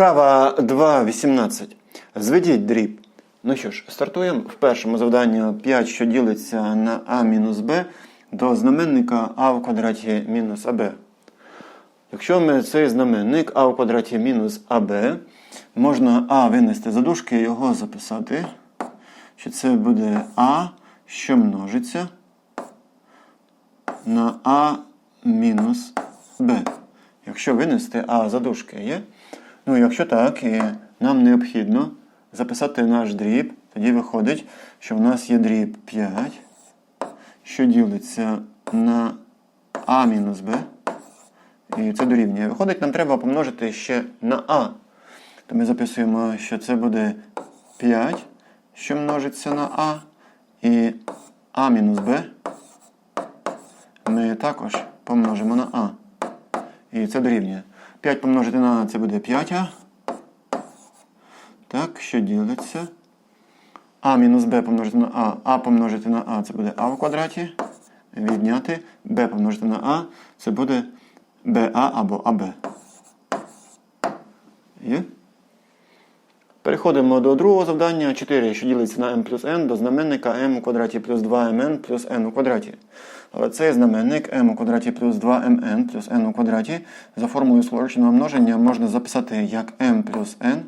Вправа 2.18. Зведіть дріб. Ну що ж, стартуємо. В першому завданні 5, що ділиться на а мінус b, до знаменника а в квадраті мінус аб. Якщо ми цей знаменник а в квадраті мінус аб, можна а винести за дужки і його записати, що це буде а, що множиться на а мінус b. Якщо винести а за дужки є. Ну, якщо так, і нам необхідно записати наш дріб, тоді виходить, що в нас є дріб 5, що ділиться на а мінус b. І це дорівнює. Виходить, нам треба помножити ще на а. То ми записуємо, що це буде 5, що множиться на а, і а мінус b ми також помножимо на а. І це дорівнює. 5 помножити на а це буде 5а. Так, що ділиться? А мінус b помножити на а, а помножити на а це буде а в квадраті. Відняти b помножити на а це буде БА або аб. Є? Переходимо до другого завдання. 4, що ділиться на m плюс n до знаменника m у квадраті плюс 2mn плюс n у квадраті. Але цей знаменник m у квадраті плюс 2mn плюс n у квадраті за формулою скороченого множення можна записати як m плюс n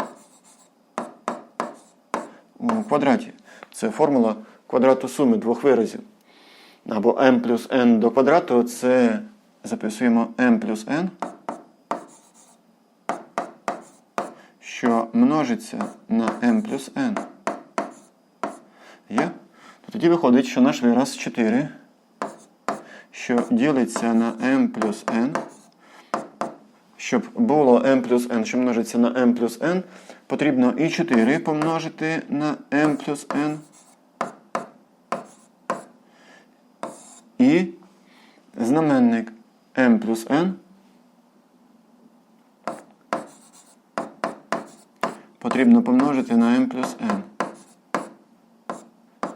у квадраті. Це формула квадрату суми двох виразів. Або m плюс n до квадрату це записуємо m плюс n, що множиться на m плюс n. Є? То тоді виходить, що наш вираз 4, що ділиться на m плюс n. Щоб було m плюс n, що множиться на m плюс n, потрібно і 4 помножити на m плюс n. І знаменник m плюс n потрібно помножити на m плюс n.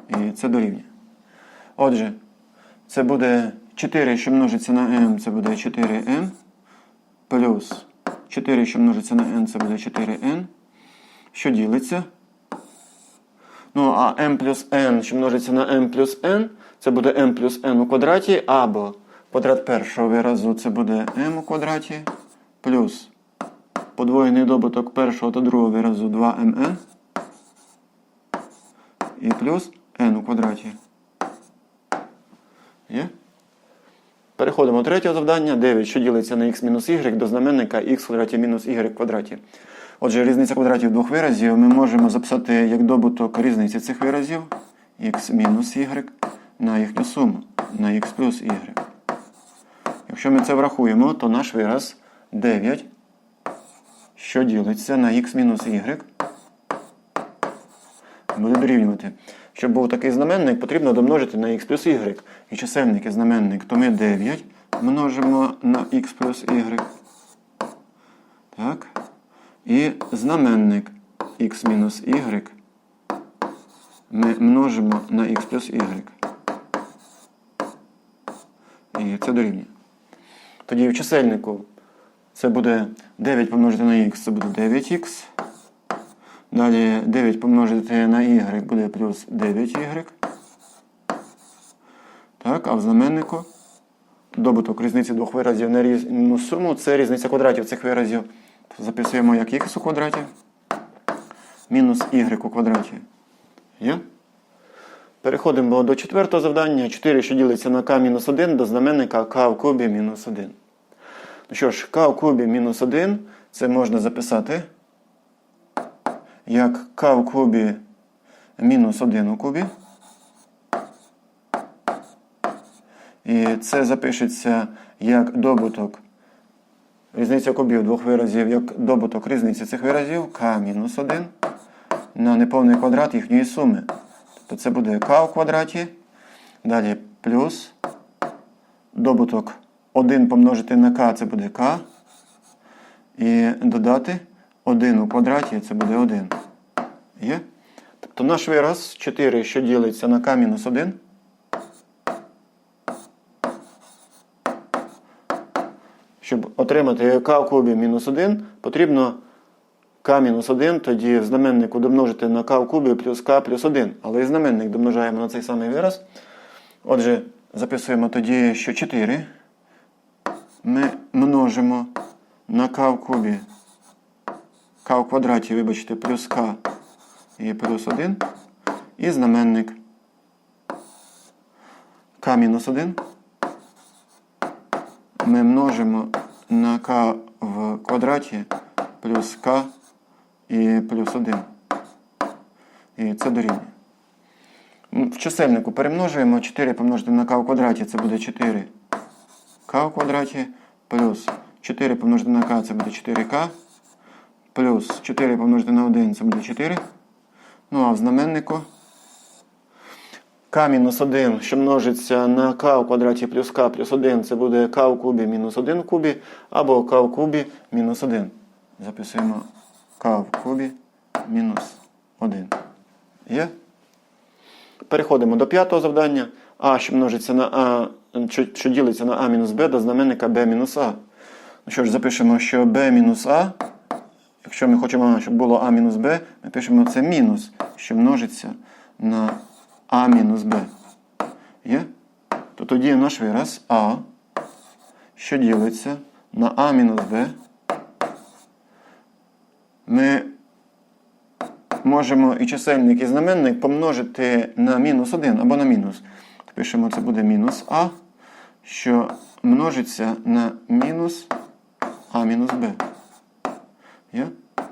І це дорівнює. Отже, це буде 4, що множиться на m, це буде 4m. Плюс 4, що множиться на n, це буде 4n. Що ділиться? Ну, а m плюс n, що множиться на m плюс n, це буде m плюс n у квадраті, або квадрат першого виразу це буде m у квадраті, плюс подвоєний добуток першого та другого виразу 2mn. І плюс n у квадраті. Є? Переходимо до третього завдання. 9, що ділиться на x мінус y до знаменника x квадраті мінус y в квадраті. Отже, різниця квадратів двох виразів ми можемо записати як добуток різниці цих виразів x мінус y на їхню суму, на x плюс y. Якщо ми це врахуємо, то наш вираз 9, що ділиться на x мінус y, буде дорівнювати. Щоб був такий знаменник, потрібно домножити на x плюс y. І чисельник і знаменник, то ми 9 множимо на x плюс y. Так. І знаменник x мінус y ми множимо на x плюс y. І це дорівнює. Тоді в чисельнику це буде 9 помножити на x, це буде 9х. Далі 9 помножити на y буде плюс 9y. Так, а в знаменнику добуток різниці двох виразів на різну суму це різниця квадратів цих виразів. Записуємо як х у квадраті мінус y у квадраті. Є? Переходимо до четвертого завдання. 4, що ділиться на k мінус 1 до знаменника k в кубі мінус 1. Ну що ж, k в кубі мінус 1 це можна записати як k в кубі мінус 1 у кубі. І це запишеться як добуток різниця кубів двох виразів, як добуток різниці цих виразів k мінус 1 на неповний квадрат їхньої суми. Тобто це буде k у квадраті. Далі плюс добуток 1 помножити на k це буде k. І додати 1 у квадраті це буде 1. Є? Тобто наш вираз 4, що ділиться на k мінус 1. Щоб отримати k в кубі мінус 1, потрібно k мінус 1, тоді в знаменнику домножити на k в кубі плюс k плюс 1. Але і знаменник домножаємо на цей самий вираз. Отже, записуємо тоді, що 4 ми множимо на k в кубі k в квадраті, вибачте, плюс k і плюс 1. І знаменник k мінус 1 ми множимо на k в квадраті плюс k і плюс 1. І це дорівнює. В чисельнику перемножуємо 4 помножити на k в квадраті, це буде 4 k в квадраті, плюс 4 помножити на k, це буде 4k, плюс 4 помножити на 1, це буде 4. Ну а в знаменнику k мінус 1, що множиться на k в квадраті плюс k плюс 1, це буде k в кубі мінус 1 в кубі, або k в кубі мінус 1. Записуємо k в кубі мінус 1. Є? Переходимо до п'ятого завдання. А, що множиться на А, що, ділиться на А мінус Б до знаменника Б мінус А. Ну що ж, запишемо, що Б мінус А. Якщо ми хочемо, щоб було А мінус Б, ми пишемо це мінус, що множиться на А мінус Б. Є? То тоді наш вираз А, що ділиться на А мінус Б. Ми можемо і чисельник, і знаменник помножити на мінус 1 або на мінус. Пишемо, це буде мінус А, що множиться на мінус А мінус Б.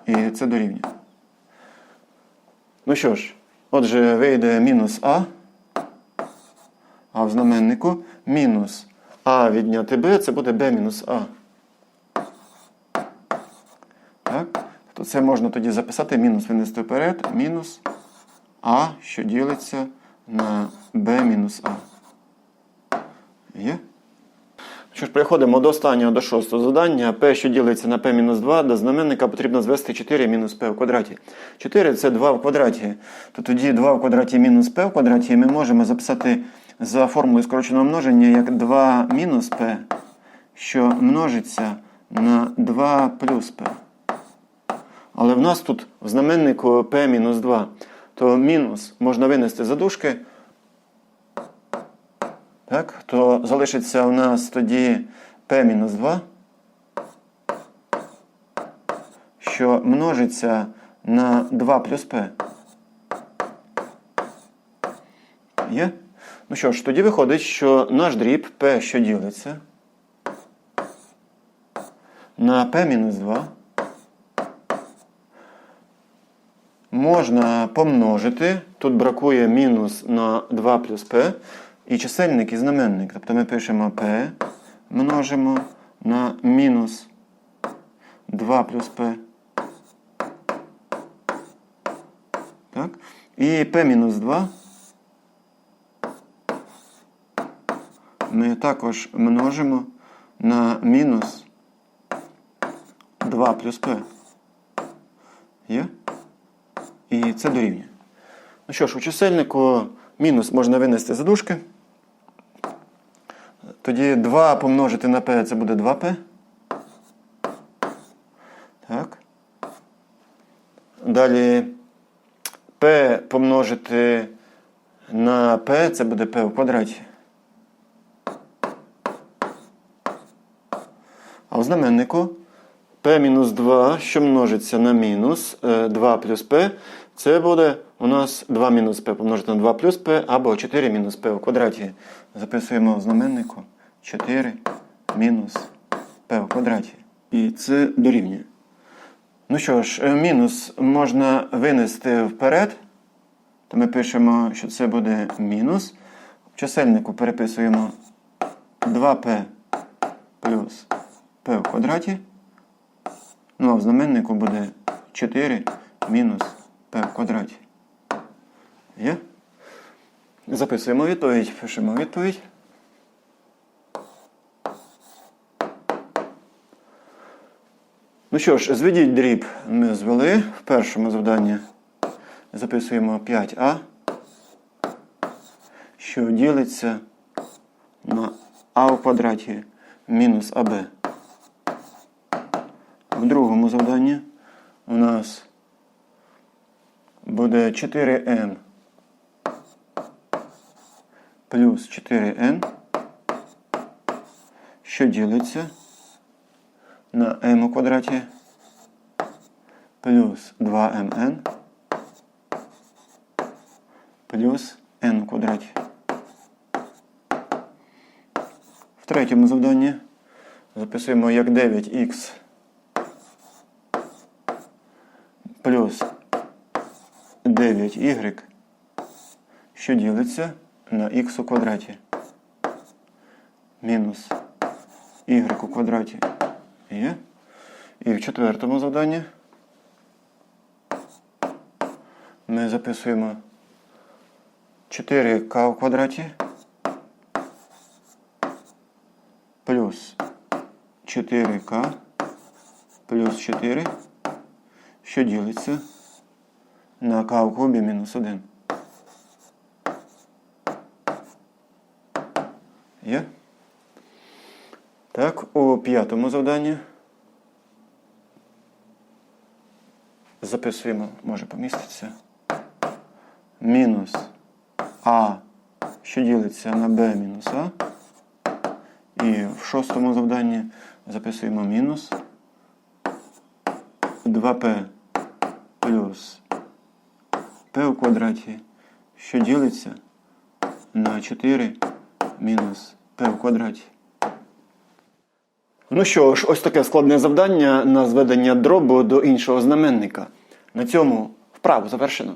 І це дорівнює. Ну що ж, отже, вийде мінус А, а в знаменнику мінус А відняти Б, це буде Б мінус А. Так? То це можна тоді записати мінус винести вперед, мінус А, що ділиться на b мінус А. Є? Що ж, переходимо до останнього, до шостого завдання. P, що ділиться на p мінус 2, до знаменника потрібно звести 4 мінус p в квадраті. 4 це 2 в квадраті. То тоді 2 в квадраті мінус p в квадраті ми можемо записати за формулою скороченого множення як 2 мінус p, що множиться на 2 плюс p. Але в нас тут в знаменнику p мінус 2, то мінус можна винести за дужки. Так, то залишиться у нас тоді P-2, що множиться на 2 плюс p. Є? Ну що ж, тоді виходить, що наш дріб p, що ділиться на p мінус 2. можна помножити. Тут бракує мінус на 2 плюс p. І чисельник і знаменник. Тобто ми пишемо p, множимо на мінус 2 плюс p. Так? І p мінус 2. Ми також множимо на мінус 2 плюс p. Є? І це дорівнює. Ну що ж, у чисельнику мінус можна винести за дужки. Тоді 2 помножити на p це буде 2p. Так. Далі p помножити на p це буде p в квадраті. А в знаменнику p мінус 2, що множиться на мінус 2 плюс p, це буде у нас 2 мінус p помножити на 2 плюс p або 4 мінус p в квадраті. Записуємо в знаменнику 4 мінус p в квадраті. І це дорівнює. Ну що ж, е, мінус можна винести вперед. То ми пишемо, що це буде мінус. В чисельнику переписуємо 2p плюс p в квадраті. Ну, а в знаменнику буде 4 мінус p в квадраті. Є? Записуємо відповідь, пишемо відповідь. Ну що ж, зведіть дріб ми звели в першому завданні. Записуємо 5а, що ділиться на а в квадраті мінус АБ. В другому завданні у нас буде 4n плюс 4n, що ділиться на m у квадраті плюс 2mn плюс n у квадраті. В третьому завданні записуємо як 9х плюс 9y, що ділиться на х у квадраті. Мінус y у квадраті є. І в четвертому завданні ми записуємо 4k у квадраті плюс 4k плюс 4, що ділиться на k в кубі мінус 1. Є? Так, у п'ятому завданні записуємо, може поміститися. Мінус А, що ділиться на Б мінус А. І в шостому завданні записуємо мінус 2П плюс П у квадраті, що ділиться на 4 мінус П у квадраті. Ну що ж, ось таке складне завдання на зведення дробу до іншого знаменника. На цьому вправу завершено.